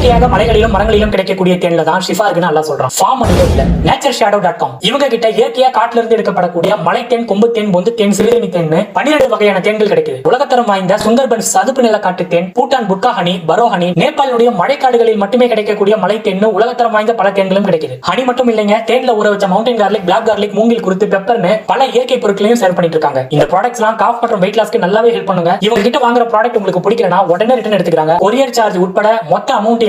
இயற்கையாக மலைகளிலும் மரங்களிலும் கிடைக்கக்கூடிய தேன்ல தான் ஷிஃபா இருக்குன்னு நல்லா சொல்றான். ஃபார்ம் இல்ல. நேச்சர் ஷேடோ டாட் காம் இவங்க கிட்ட இயற்கையா காட்டுல இருந்து எடுக்கப்படக்கூடிய மலை தேன் கொம்பு தேன் பொந்து தேன் சிறுநி தேன் பன்னிரண்டு வகையான தேன்கள் கிடைக்குது. உலகத்தரம் வாய்ந்த சுந்தர்பன் சதுப்பு நில காட்டு தேன் பூட்டான் புட்கா ஹனி பரோ ஹனி நேபாளுடைய மழைக்காடுகளில் மட்டுமே கிடைக்கக்கூடிய மலை தேன் உலகத்தரம் வாய்ந்த பல தேன்களும் கிடைக்குது. ஹனி மட்டும் இல்லைங்க தேன்ல ஊற வச்ச மவுண்டன் கார்லிக் பிளாக் கார்லிக் மூங்கில் குறித்து பெப்பர்னு பல இயற்கை பொருட்களையும் சேர் பண்ணிட்டு இருக்காங்க. இந்த ப்ராடக்ட்ஸ் எல்லாம் காஃப் மற்றும் வெயிட் லாஸ்க்கு நல்லாவே ஹெல்ப் பண்ணுங்க. இவங்க கிட்ட வாங்குற ப்ராடக்ட் உங்களுக்கு பிடிக்கலனா உடனே ரிட்டர்ன் எடுத்துக்கிறாங்க. கொரியர் சார்ஜ் உட்பட மொத்த அமௌண்ட்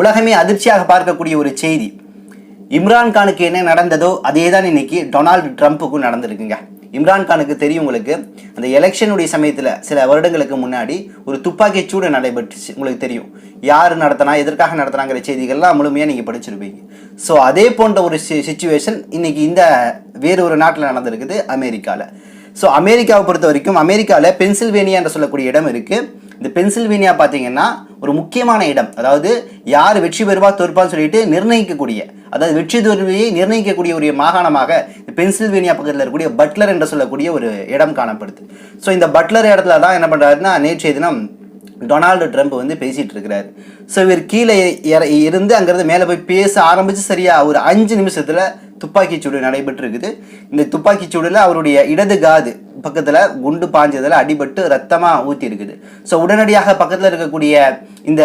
உலகமே அதிர்ச்சியாக பார்க்கக்கூடிய ஒரு செய்தி. இம்ரான் கானுக்கு என்ன நடந்ததோ அதே தான் இன்னைக்கு டொனால்டு ட்ரம்ப்புக்கும் நடந்திருக்குங்க. இம்ரான்கானுக்கு தெரியும் உங்களுக்கு அந்த எலெக்ஷனுடைய சமயத்தில் சில வருடங்களுக்கு முன்னாடி ஒரு துப்பாக்கி சூடு நடைபெற்றுச்சு உங்களுக்கு தெரியும். யார் நடத்தினா எதற்காக நடத்தினாங்கிற செய்திகள்லாம் முழுமையாக நீங்கள் படிச்சிருப்பீங்க. ஸோ அதே போன்ற ஒரு சுச்சுவேஷன் இன்னைக்கு இந்த வேறு ஒரு நாட்டில் நடந்திருக்குது அமெரிக்காவில் ஸோ அமெரிக்காவை பொறுத்த வரைக்கும் அமெரிக்காவில் பென்சில்வேனியா என்று சொல்லக்கூடிய இடம் இருக்குது இந்த பென்சில்வேனியா பார்த்தீங்கன்னா ஒரு முக்கியமான இடம். அதாவது யார் வெற்றி பெறுவா தோற்பான்னு சொல்லிட்டு நிர்ணயிக்கக்கூடிய அதாவது வெற்றி தோல்வியை நிர்ணயிக்கக்கூடிய ஒரு மாகாணமாக இந்த பென்சில்வேனியா பக்கத்தில் இருக்கக்கூடிய பட்லர் என்று சொல்லக்கூடிய ஒரு இடம் காணப்படுது. ஸோ இந்த பட்லர் இடத்துல தான் என்ன பண்ணுறாருன்னா நேற்றைய தினம் டொனால்டு ட்ரம்ப் வந்து பேசிகிட்டு இருக்கிறாரு. ஸோ இவர் கீழே இற- இருந்து அங்கேருந்து மேலே போய் பேச ஆரம்பித்து சரியாக ஒரு அஞ்சு நிமிஷத்தில் துப்பாக்கிச்சூடு நடைபெற்றிருக்குது. இந்த துப்பாக்கிச் சூடில் அவருடைய இடது காது பக்கத்தில் குண்டு பாஞ்சதில் அடிபட்டு ரத்தமாக ஊற்றி இருக்குது ஸோ உடனடியாக பக்கத்தில் இருக்கக்கூடிய இந்த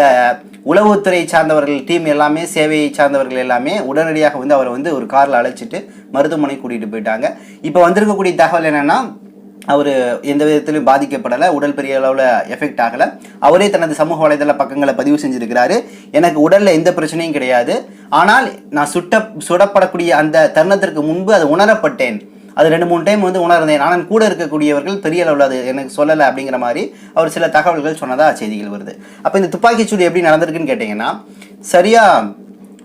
உளவுத்துறை சார்ந்தவர்கள் டீம் எல்லாமே சேவையை சார்ந்தவர்கள் எல்லாமே உடனடியாக வந்து அவரை வந்து ஒரு காரில் அழைச்சிட்டு மருத்துவமனை கூட்டிகிட்டு போயிட்டாங்க. இப்போ வந்திருக்கக்கூடிய தகவல் என்னென்னா அவர் எந்த விதத்திலும் பாதிக்கப்படலை உடல் பெரிய அளவில் எஃபெக்ட் ஆகலை. அவரே தனது சமூக வலைதள பக்கங்களை பதிவு செஞ்சுருக்கிறாரு. எனக்கு உடலில் எந்த பிரச்சனையும் கிடையாது. ஆனால் நான் சுட்ட சுடப்படக்கூடிய அந்த தருணத்திற்கு முன்பு அது உணரப்பட்டேன். அது ரெண்டு மூணு டைம் வந்து உணர்ந்தேன். ஆனால் கூட இருக்கக்கூடியவர்கள் பெரிய அளவில் அது எனக்கு சொல்லலை அப்படிங்கிற மாதிரி அவர் சில தகவல்கள் சொன்னதாக செய்திகள் வருது. அப்போ இந்த துப்பாக்கிச்சூடு எப்படி நடந்திருக்குன்னு கேட்டிங்கன்னா சரியாக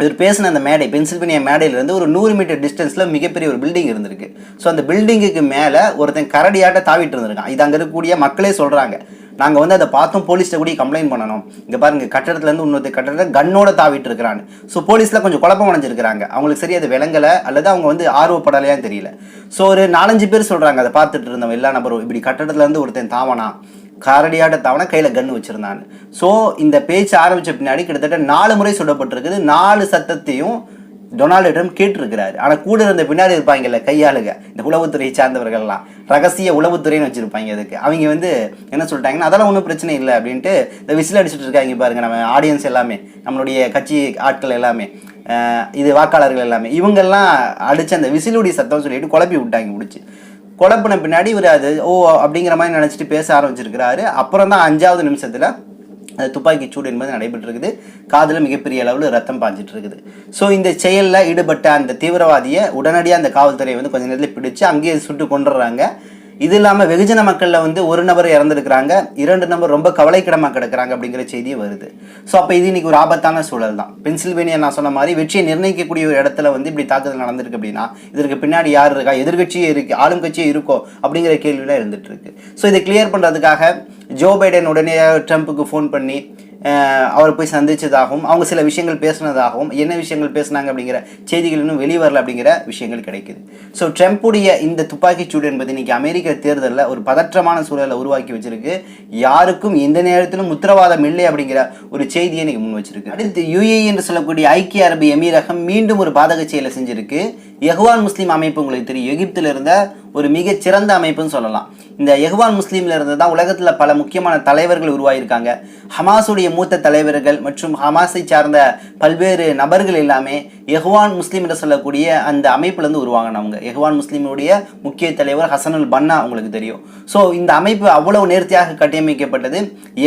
இவர் பேசின அந்த மேடை பென்சில்வேனியா மேடையிலேருந்து ஒரு நூறு மீட்டர் டிஸ்டன்ஸில் மிகப்பெரிய ஒரு பில்டிங் இருந்திருக்கு. ஸோ அந்த பில்டிங்குக்கு மேலே ஒருத்தன் கரடியாட்ட தாவிட்டு இருந்திருக்கான். இது அங்கே இருக்கக்கூடிய மக்களே சொல்கிறாங்க நாங்கள் வந்து அதை பார்த்தோம் போலீஸ்ட்ட கூட கம்ப்ளைண்ட் பண்ணணும். இங்கே பாருங்க கட்டடத்துலேருந்து இன்னொரு கட்டடத்தில் கன்னோட தாவிட்டு இருக்கிறான்னு ஸோ போலீஸில் கொஞ்சம் குழப்பம் அடைஞ்சிருக்கிறாங்க. அவங்களுக்கு சரி அது விளங்கலை அல்லது அவங்க வந்து ஆர்வப்படலையான்னு தெரியல. ஸோ ஒரு நாலஞ்சு பேர் சொல்கிறாங்க அதை பார்த்துட்டு இருந்தவங்க எல்லா நபரும் இப்படி கட்டடத்துலேருந்து ஒருத்தன் தாவனா? காரடியாட்ட தவணை கையில் கன்று வச்சுருந்தான்னு. ஸோ இந்த பேச்சு ஆரம்பித்த பின்னாடி கிட்டத்தட்ட நாலு முறை சொல்லப்பட்டிருக்குது நாலு சத்தத்தையும் டொனால்டு ட்ரம்ப் கேட்டிருக்கிறாரு. ஆனால் கூட இருந்த பின்னாடி இருப்பாங்கல்ல கையாளுக. இந்த உளவுத்துறையை சார்ந்தவர்கள்லாம். ரகசிய உளவுத்துறைன்னு வச்சுருப்பாங்க அதுக்கு அவங்க வந்து என்ன சொல்லிட்டாங்கன்னா அதெல்லாம் ஒன்றும் பிரச்சனை இல்லை அப்படின்ட்டு இந்த விசில் அடிச்சுட்டு இருக்காங்க பாருங்க நம்ம ஆடியன்ஸ் எல்லாமே. நம்மளுடைய கட்சி ஆட்கள் எல்லாமே. இது வாக்காளர்கள் எல்லாமே. இவங்கெல்லாம் அடித்து அந்த விசிலுடைய சத்தம் சொல்லிட்டு குழப்பி விட்டாங்க முடிச்சு. குழப்பின பின்னாடி இவர் அது ஓ அப்படிங்கிற மாதிரி நினச்சிட்டு பேச ஆரம்பிச்சிருக்கிறாரு. அப்புறம் தான் அஞ்சாவது நிமிஷத்தில் அது துப்பாக்கி சூடு என்பது நடைபெற்றிருக்குது. காதில் மிகப்பெரிய அளவில் ரத்தம் பாஞ்சிட்டு இருக்குது ஸோ இந்த செயலில் ஈடுபட்ட அந்த தீவிரவாதியை உடனடியாக அந்த காவல்துறை வந்து கொஞ்ச நேரத்தில் பிடிச்சு அங்கேயே சுட்டு கொண்டுடுறாங்க இது இல்லாமல் வெகுஜன மக்களில் வந்து ஒரு நபர் இறந்துருக்கிறாங்க இரண்டு நபர் ரொம்ப கவலைக்கிடமாக கிடக்கிறாங்க அப்படிங்கிற செய்தியும் வருது. ஸோ அப்போ இது இன்னைக்கு ஒரு ஆபத்தான சூழல் தான். பென்சில்வேனியா நான் சொன்ன மாதிரி வெற்றியை நிர்ணயிக்கக்கூடிய ஒரு இடத்துல வந்து இப்படி தாக்குதல் நடந்திருக்கு அப்படின்னா இதற்கு பின்னாடி யார் இருக்கா எதிர்கட்சியே இருக்கு ஆளும் கட்சியே இருக்கோ அப்படிங்கிற கேள்விலாம் இருந்துட்டு இருக்கு. ஸோ இதை கிளியர் பண்ணுறதுக்காக ஜோ பைடன் உடனே ட்ரம்ப்புக்கு ஃபோன் பண்ணி அவரை போய் சந்திச்சதாகவும் அவங்க சில விஷயங்கள் பேசுனதாகவும் என்ன விஷயங்கள் பேசுனாங்க அப்படிங்கிற செய்திகள் இன்னும் வெளியே வரல அப்படிங்கிற விஷயங்கள் கிடைக்குது. ஸோ ட்ரம்ப்புடைய இந்த துப்பாக்கிச்சூடு என்பது இன்னைக்கு அமெரிக்க தேர்தலில் ஒரு பதற்றமான சூழலை உருவாக்கி வச்சிருக்கு. யாருக்கும் எந்த நேரத்திலும் உத்தரவாதம் இல்லை அப்படிங்கிற ஒரு செய்தியை இன்றைக்கி முன் வச்சிருக்கு. அடுத்து யுஏஇ என்று சொல்லக்கூடிய ஐக்கிய அரபு எமீரகம் மீண்டும் ஒரு பாதக செயலை செஞ்சிருக்கு. எஹ்வான் முஸ்லீம் அமைப்பு உங்களுக்கு தெரியும். எகிப்தில் இருந்த ஒரு மிகச்சிறந்த அமைப்புன்னு சொல்லலாம். இந்த எஹ்வான் முஸ்லீம்ல இருந்து தான் உலகத்தில் பல முக்கியமான தலைவர்கள் உருவாகியிருக்காங்க ஹமாஸுடைய மூத்த தலைவர்கள் மற்றும் ஹமாஸை சார்ந்த பல்வேறு நபர்கள் எல்லாமே எஹ்வான் முஸ்லீம் என்று சொல்லக்கூடிய அந்த அமைப்புலேருந்து உருவாங்கினவங்க. எஹ்வான் முஸ்லீமுடைய முக்கிய தலைவர் ஹசனுல் பன்னா உங்களுக்கு தெரியும். ஸோ இந்த அமைப்பு அவ்வளவு நேர்த்தியாக கட்டியமைக்கப்பட்டது.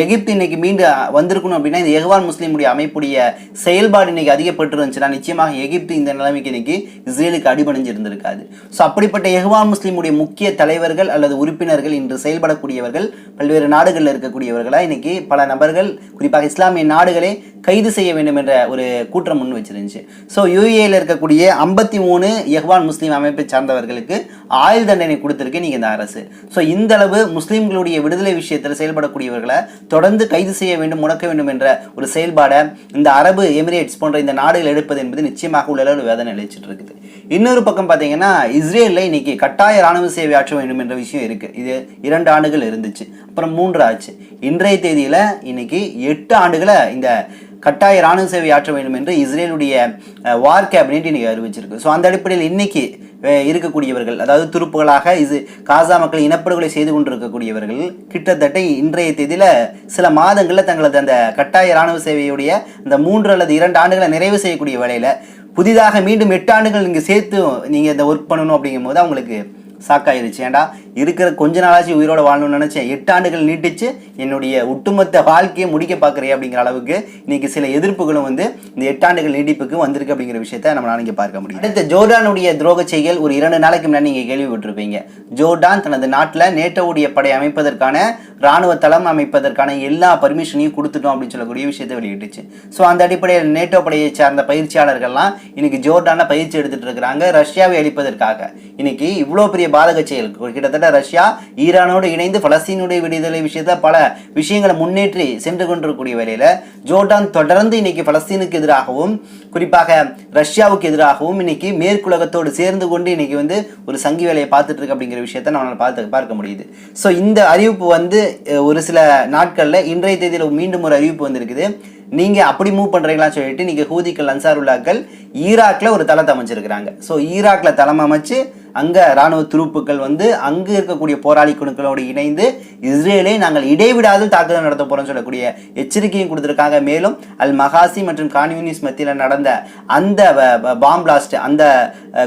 எகிப்து இன்னைக்கு மீண்டு வந்திருக்கணும் அப்படின்னா இந்த எஹ்வான் முஸ்லீமுடைய அமைப்புடைய செயல்பாடு இன்னைக்கு அதிகப்பட்டு இருந்துச்சுன்னா நிச்சயமாக எகிப்து இந்த நிலைமைக்கு இன்னைக்கு இஸ்ரேலுக்கு அடிபணிஞ்சிருந்திருக்காது. ஸோ அப்படிப்பட்ட எஹ்வான் முஸ்லீமுடைய முக்கிய தலைவர்கள் அல்லது உறுப்பினர் வல்லுநர்கள் இன்று செயல்படக்கூடியவர்கள் பல்வேறு நாடுகளில் இருக்கக்கூடியவர்களா இன்னைக்கு பல நபர்கள் குறிப்பாக இஸ்லாமிய நாடுகளே கைது செய்ய வேண்டும் என்ற ஒரு கூற்றம் முன் வச்சிருந்துச்சு. ஸோ யூஏல இருக்கக்கூடிய ஐம்பத்தி மூணு எஹ்வான் முஸ்லீம் அமைப்பை சார்ந்தவர்களுக்கு ஆயுள் தண்டனை கொடுத்துருக்கு நீங்க இந்த அரசு. ஸோ இந்த அளவு முஸ்லீம்களுடைய விடுதலை விஷயத்தில் செயல்படக்கூடியவர்களை தொடர்ந்து கைது செய்ய வேண்டும் முடக்க வேண்டும் என்ற ஒரு செயல்பாடை இந்த அரபு எமிரேட்ஸ் போன்ற இந்த நாடுகள் எடுப்பது என்பது நிச்சயமாக உள்ள வேதனை அளிச்சிட்டு இருக்குது. இன்னொரு பக்கம் பார்த்தீங்கன்னா இஸ்ரேலில் இன்னைக்கு கட்டாய ராணுவ சேவை ஆற்ற வேண்டும் என்ற விஷயம் இருக்கு. இது இரண்டு ஆண்டுகள் இருந்துச்சு. அப்புறம் மூன்று ஆச்சு. இன்றைய தேதியில இன்னைக்கு எட்டு ஆண்டுகளை இந்த கட்டாய ராணுவ சேவை ஆற்ற வேண்டும் என்று இஸ்ரேலுடைய வார் கேபினெட் இன்னைக்கு அறிவிச்சிருக்கு. ஸோ அந்த அடிப்படையில் இன்னைக்கு இருக்கக்கூடியவர்கள் அதாவது துருப்புகளாக இது காசா மக்கள் இனப்படுகொலை செய்து கொண்டிருக்கக்கூடியவர்கள் கிட்டத்தட்ட இன்றைய தேதியில சில மாதங்களில் தங்களது அந்த கட்டாய ராணுவ சேவையுடைய அந்த மூன்று அல்லது இரண்டு ஆண்டுகளை நிறைவு செய்யக்கூடிய வேலையில் புதிதாக மீண்டும் எட்டு ஆண்டுகள் நீங்கள் சேர்த்து நீங்கள் இந்த ஒர்க் பண்ணணும் அப்படிங்கும் போது அவங்களுக்கு சாக்காயிருச்சு ஏன்டா இருக்கிற கொஞ்ச நாளாச்சும் உயிரோட வாழணும்னு நினைச்சேன். எட்டு ஆண்டுகள் நீட்டிச்சு. என்னுடைய ஒட்டுமொத்த வாழ்க்கையை முடிக்க பார்க்குறேன் அப்படிங்கிற அளவுக்கு இன்னைக்கு சில எதிர்ப்புகளும் வந்து இந்த எட்டாண்டுகள் நீட்டிப்புக்கு வந்திருக்கு அப்படிங்கிற விஷயத்த நம்மளால இங்கே பார்க்க முடியும். அடுத்த ஜோர்டானுடைய துரோக செய்கள் ஒரு இரண்டு நாளைக்கு முன்னாடி நீங்கள் கேள்விப்பட்டிருப்பீங்க. ஜோர்டான் தனது நாட்டில் நேட்டோவுடைய படை அமைப்பதற்கான ராணுவ தளம் அமைப்பதற்கான எல்லா பர்மிஷனையும் கொடுத்துட்டோம் அப்படின்னு சொல்லக்கூடிய விஷயத்தை வெளியிட்டுச்சு. ஸோ அந்த அடிப்படையில் நேட்டோ படையை சார்ந்த பயிற்சியாளர்கள்லாம் இன்னைக்கு ஜோர்டானில் பயிற்சி எடுத்துட்டு இருக்கிறாங்க. ரஷ்யாவை அழிப்பதற்காக. இன்னைக்கு இவ்வளோ பெரிய பாதக செயல் கிட்டத்தட்ட ரஷ்யா ஈரானோடு இணைந்து பலஸ்தீனுடைய விடுதலை விஷயத்த பல விஷயங்களை முன்னேற்றி சென்று கொண்டிருக்கக்கூடிய வேலையில் ஜோர்டான் தொடர்ந்து இன்னைக்கு பலஸ்தீனுக்கு எதிராகவும் குறிப்பாக ரஷ்யாவுக்கு எதிராகவும் இன்னைக்கு மேற்குலகத்தோடு சேர்ந்து கொண்டு இன்னைக்கு வந்து ஒரு சங்கி வேலையை பார்த்துட்டு இருக்கு அப்படிங்கிற விஷயத்த நம்மளால பார்த்து பார்க்க முடியுது. ஸோ இந்த அறிவிப்பு வந்து ஒரு சில நாட்களில் இன்றைய தேதியில் மீண்டும் ஒரு அறிவிப்பு வந்திருக்குது. நீங்கள் அப்படி மூவ் பண்ணுறீங்களா சொல்லிட்டு நீங்கள் ஹூதிக்கள் அன்சாருல்லாக்கள் ஈராக்கில் ஒரு தளத்தை அமைச்சிருக்கிறாங்க. ஸோ ஈராக்கில் தளம் அமைச்சு அங்கே ராணுவ துருப்புக்கள் வந்து அங்கு இருக்கக்கூடிய போராளி குழுக்களோடு இணைந்து இஸ்ரேலை நாங்கள் இடைவிடாது தாக்குதல் நடத்த போகிறோம்னு சொல்லக்கூடிய எச்சரிக்கையும் கொடுத்துருக்காங்க. மேலும் அல் மகாசி மற்றும் கான்யூனிஸ் மத்தியில் நடந்த அந்த பாம் பிளாஸ்ட் அந்த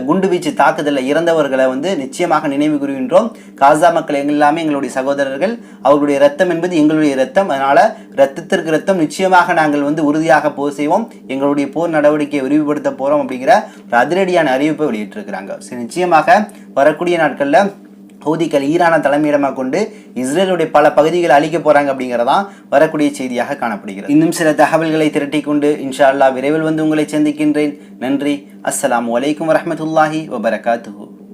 குண்டுவீச்சு தாக்குதலில் இறந்தவர்களை வந்து நிச்சயமாக நினைவு கூறுகின்றோம். காசா மக்கள் எங்கள் எல்லாமே எங்களுடைய சகோதரர்கள். அவர்களுடைய ரத்தம் என்பது எங்களுடைய ரத்தம் அதனால் ரத்தத்திற்கு ரத்தம் நிச்சயமாக நாங்கள் வந்து உறுதியாக போர் செய்வோம். எங்களுடைய போர் நடவடிக்கையை விரிவுபடுத்த போகிறோம் அப்படிங்கிற ஒரு அதிரடியான அறிவிப்பை வெளியிட்டிருக்கிறாங்க. சரி வரக்கூடிய நாட்கள்ல ஹவுதிகள் ஈரான தலைமையிடமாக கொண்டு இஸ்ரேலுடைய பல பகுதிகளை அழிக்க போறாங்க அப்படிங்கிறதான் வரக்கூடிய செய்தியாக காணப்படுகிறது. இன்னும் சில தகவல்களை திரட்டி கொண்டு இன்ஷா அல்லாஹ் விரைவில் வந்து உங்களை சந்திக்கின்றேன். நன்றி. அஸ்லாம் வலைக்கம் வரமத்துல்லாஹி வபரகாத்து